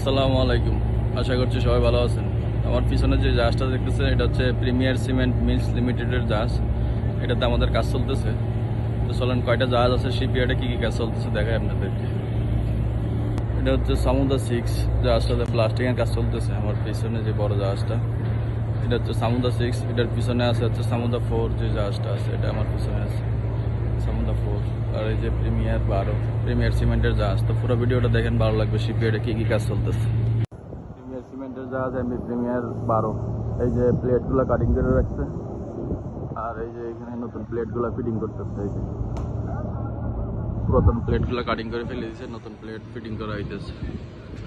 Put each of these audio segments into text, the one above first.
আসসালামু আলাইকুম। আশা করছি সবাই ভালো আছেন। আমার পিছনে যে জাহাজটা দেখতেছেন, এটা হচ্ছে প্রিমিয়ার সিমেন্ট মিলস লিমিটেডের জাহাজ। এটাতে আমাদের কাজ চলতেছে। তো চলেন, কয়টা জাহাজ আছে? শিপইয়ার্ডে কী কী কাজ চলতেছে দেখাই আপনাদেরকে। এটা হচ্ছে সামুদা সিক্স। জাহাজটাতে প্লাস্টিকের কাজ চলতেছে আমার পিছনে যে বড় জাহাজটা। এটা হচ্ছে সামুদা সিক্স। এটার পিছনে আছে হচ্ছে সামুদা ফোর যে জাহাজটা আছে, এটা আমার পিছনে আছে। সামুদা ফোর আর এই যে প্রিমিয়ার বারো প্রিমিয়ার সিমেন্টের জাহাজ তো পুরো ভিডিওটা দেখেন, ভালো লাগবে শিপইয়ার্ডে কী কী কাজ চলতেছে। প্রিমিয়ার সিমেন্টের জাহাজ এমনি প্রিমিয়ার বারো এই যে প্লেটগুলো কাটিং করে রাখছে, আর এই যে এখানে নতুন প্লেটগুলো ফিটিং করতেছে, এই যে। পুরাতন প্লেটগুলো কাটিং করে ফেলে দিয়েছে নতুন প্লেট ফিটিং করা হইতেছে,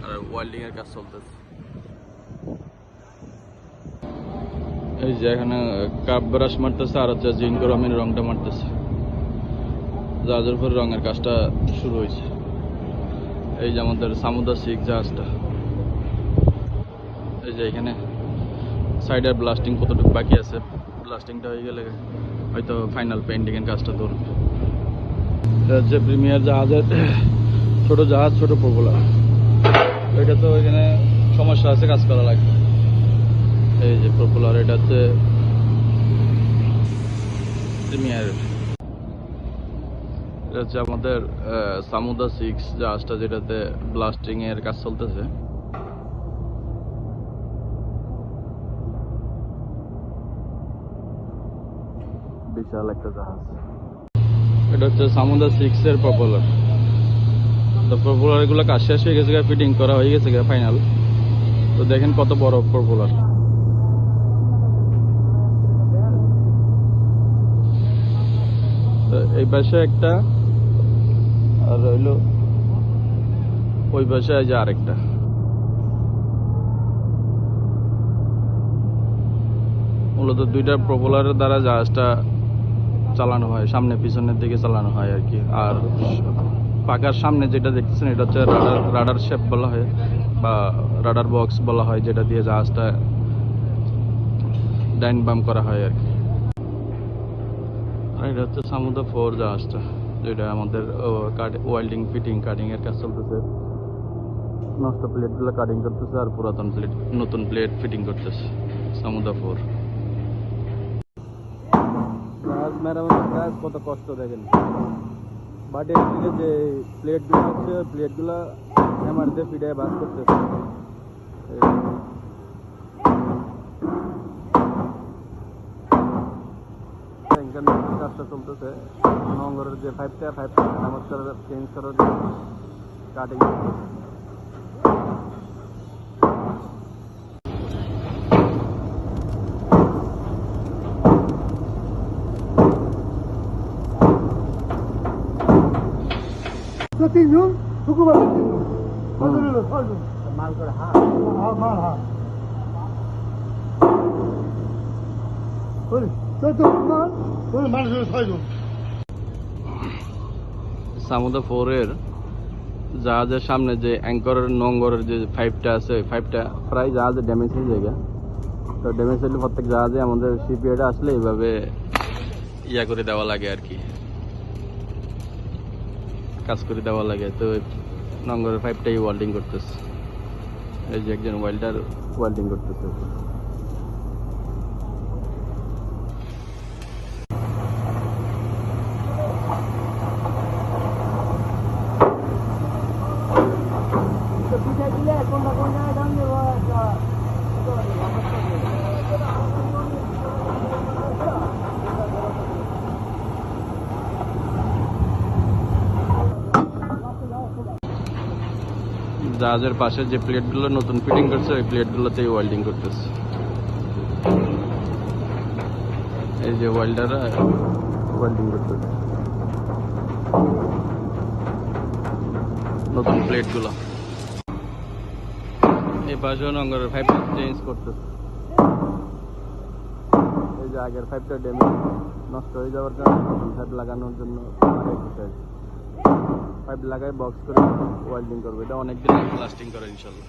আর ওয়েল্ডিং এর কাজ চলতেছে। এই যে এখানে কাপ ব্রাশ মারতেছে, আর হচ্ছে রমিন রংটা মারতেছে। জাহাজের উপর রঙের কাজটা শুরু হয়েছে। এই যে আমাদের সামুদা শিখ জাহাজটা। এই যে এখানে সাইডের ব্লাস্টিং কতটুকু বাকি আছে? ব্লাস্টিংটা হয়ে গেলে হয়তো ফাইনাল পেন্টিং এর কাজটা ধরবে। এটা হচ্ছে প্রিমিয়ার জাহাজের ছোট জাহাজ, ছোট প্রবলা এটা তো এখানে সমস্যা আছে, কাজ করা লাগবে। এই যে প্রপোলার এটা হচ্ছে প্রিমিয়ার এটা হচ্ছে আমাদের সামুদা সিক্স জাহাজটা যেটাতে ব্লাস্টিং এর কাজ চলতেছে। বিশাল একটা জাহাজ। এটা হচ্ছে সামুদা সিক্স এর পপুলার তো পপুলার এগুলো কাজ শেষ হয়ে গেছে ফিটিং করা হয়ে গেছে ফাইনাল তো দেখেন কত বড় পপুলার এই পাশে একটা আর রইল ওই পাশে যে আরেকটা। মূলত দুইটা প্রপোলারের দ্বারা জাহাজটা চালানো হয়, সামনে পিছনের দিকে চালানো হয় আর কি। আর পাকার সামনে যেটা দেখতেছেন, এটা হচ্ছে রাডার রাডার শেপ বলা হয়, বা রাডার বক্স বলা হয়, যেটা দিয়ে জাহাজটা ডাইন বাম করা হয় আর কি। আর এটা হচ্ছে সামুদ্র ফোর জাহাজটা। যেটা আমাদের ওয়েল্ডিং ফিটিং কাটিং এর কাজ চলতেছে। নষ্ট প্লেটগুলো কাটিং করতেছে আর পুরাতন প্লেট নতুন প্লেট ফিটিং করতেছে। কাজ কত কষ্ট দেখেন। বাটের দিকে যে প্লেটগুলো হচ্ছে প্লেটগুলো হ্যামার দিয়ে ফিটে বাস করতেছে। ইন্টারন্যাশনাল কাজটা চলতেছে। নঙ্গরের যে ফাইভটা ফাইভটা মেরামত করার চেঞ্জ করার কাটিং তিনজন শুকুবার মাল করে হাত মাল হাত করিস সামুদা ফোরের জাহাজের সামনে যে অ্যাঙ্করের নোংরের যে ফাইভটা আছে ফাইভটা প্রায় জাহাজে ড্যামেজ হয়ে যায় তো ড্যামেজ হলে প্রত্যেক জাহাজে আমাদের সিপিআইটা আসলে এইভাবে ইয়া করে দেওয়া লাগে আর কি। কাজ করে দেওয়া লাগে। তো নোংরের ফাইভটাই ওয়েল্ডিং করতেছে। এই যে একজন ওয়েল্ডার ওয়েল্ডিং করতেছে। জাহাজের পাশে যে প্লেটগুলো নতুন ফিটিং করছে, ওই প্লেটগুলোতেই ওয়েল্ডিং করতেছে। এই যে ওয়েল্ডাররা ওয়েল্ডিং করতেছে। নতুন প্লেটগুলো। এই পাশেও নঙ্গরের ফাইভটা চেঞ্জ করতে এই যে আগের ফাইভটা ড্যামেজ নষ্ট হয়ে যাওয়ার কারণে ফাইভ লাগানোর জন্য ফাইভ লাগায় বক্স করে ওয়েল্ডিং করবে। এটা অনেক দিন লাস্টিং করে ইনশাল্লাহ।